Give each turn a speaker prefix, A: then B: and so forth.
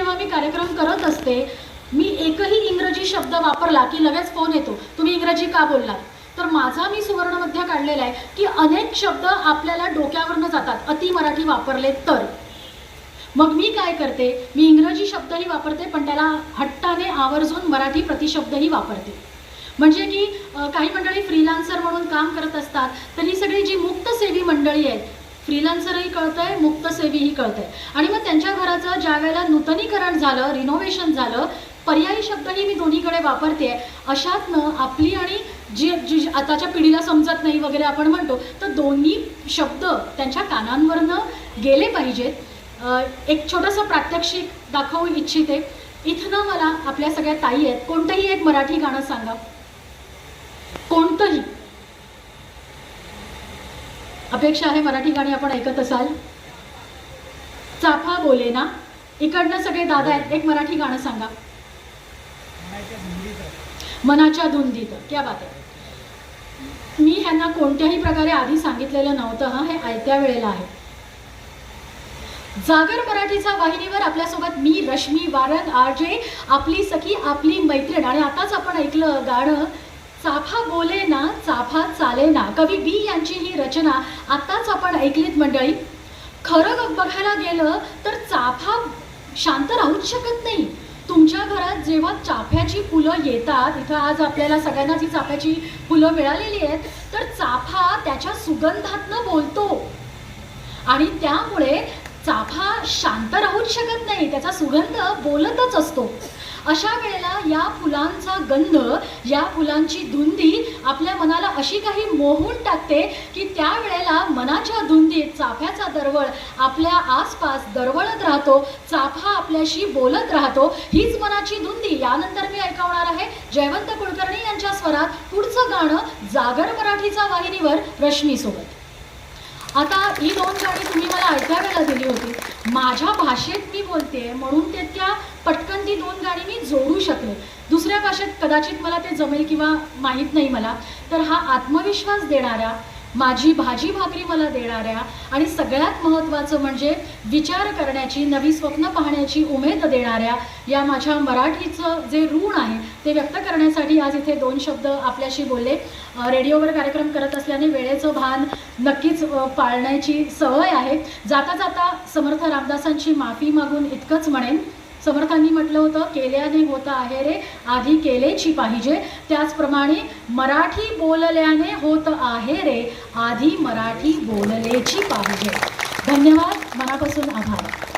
A: जेव्हा मी कार्यक्रम करत असते मी एकही इंग्रजी शब्द वापरला की लगेच फोन येतो. तुम्ही इंग्रजी का बोललात? तर माझा मी सुवर्णमध्य काढलेला आहे की अनेक शब्द आपल्याला डोक्यावरनं जातात. अति मराठी वापरले तर. मग मी काय करते? मी इंग्रजी शब्दही वापरते पण त्याला हट्टाने आवर्जून मराठी प्रतिशब्दही वापरते. म्हणजे की काही मंडळी फ्रीलान्सर म्हणून काम करत असतात तर ही सगळी जी मुक्तसेवी मंडळी आहेत फ्रीलान्सरही आहे मुक्तसेवीही कळतंय. आणि मग त्यांच्या घराचं ज्या वेळेला नूतनीकरण झालं रिनोव्हेशन झालं पर्यायी शब्दही मी दोन्हीकडे वापरते. अशातनं आपली आणि जी जी आताच्या पिढीला समजत नाही वगैरे आपण म्हणतो तर दोन्ही शब्द त्यांच्या कानांवरनं गेले पाहिजेत. एक छोटंसं प्रात्यक्षिक दाखवू इच्छिते. इथनं मला आपल्या सगळ्या ताई आहेत. कोणतंही एक मराठी गाणं सांगा कोणतंही अपेक्षा आहे मराठी गाणी आपण ऐकत असाल. चाफा बोले ना. इकडनं सगळे दादा आहेत. एक मराठी गाणं सांगा. मनाच्या धुंदीत. क्या बात आहे. मी ह्यांना कोणत्याही प्रकारे आधी सांगितलेलं नव्हतं हा हे आयत्या वेळेला आहे. जागर मराठीचा वाहिनीवर आपल्यासोबत मी रश्मी वारंग आरजे आपली सखी आपली मैत्रीण आणि आताच आपण ऐकलं गाणं चाफा बोले ना चाफा चाले ना. कवी बी यांची ही रचना आताच आपण ऐकलीत मंडळी. खरं बघायला गेलं तर चाफा शांत राहूच शकत नाही. तुमच्या घरात जेव्हा चाफ्याची फुलं येतात इथं आज आपल्याला सगळ्यांनाच ही चाफ्याची फुलं मिळालेली आहेत तर चाफा त्याच्या सुगंधातनं बोलतो. आणि त्यामुळे चाफा शांत राहूच शकत नाही. त्याचा सुगंध बोलतच असतो. अशा वेळेला या फुलांचा गंध या फुलांची धुंदी आपल्या मनाला अशी काही मोहून टाकते की त्यावेळेला मनाच्या धुंदीत चाफ्याचा दरवळ आपल्या आसपास दरवळत राहतो चाफा आपल्याशी बोलत राहतो. हीच मनाची धुंदी. यानंतर मी ऐकवणार आहे जयवंत कुलकर्णी यांच्या स्वरात पुढचं गाणं जागर मराठीचा वाहिनीवर रश्मीसोबत. आता ही दोन गाणी तुम्ही मला ऐकायला दिली होती. माझ्या भाषेत मी बोलते म्हणून ते त्या पटकन ती दोन गाणी मी जोडू शकले. दुसऱ्या भाषेत कदाचित मला ते जमेल किंवा माहीत नाही मला. तर हा आत्मविश्वास देणाऱ्या माझी भाजी भाकरी मला देणाऱ्या आणि सगळ्यात महत्त्वाचं म्हणजे विचार करण्याची नवी स्वप्न पाहण्याची उमेद देणाऱ्या या माझ्या मराठीचं जे ऋण आहे ते व्यक्त करण्यासाठी आज इथे दोन शब्द आपल्याशी बोलले. रेडिओवर कार्यक्रम करत असल्याने वेळेचं भान नक्कीच पाळण्याची सवय आहे. जाता जाता समर्थ रामदासांची माफी मागून इतकंच म्हणेन. समर्थांनी म्हटलं होतं केल्याने होतं आहे रे आधी केलेची पाहिजे. त्याचप्रमाणे मराठी बोलल्याने होत आहे रे आधी मराठी बोललेची पाहिजे. धन्यवाद मनापासून आभार.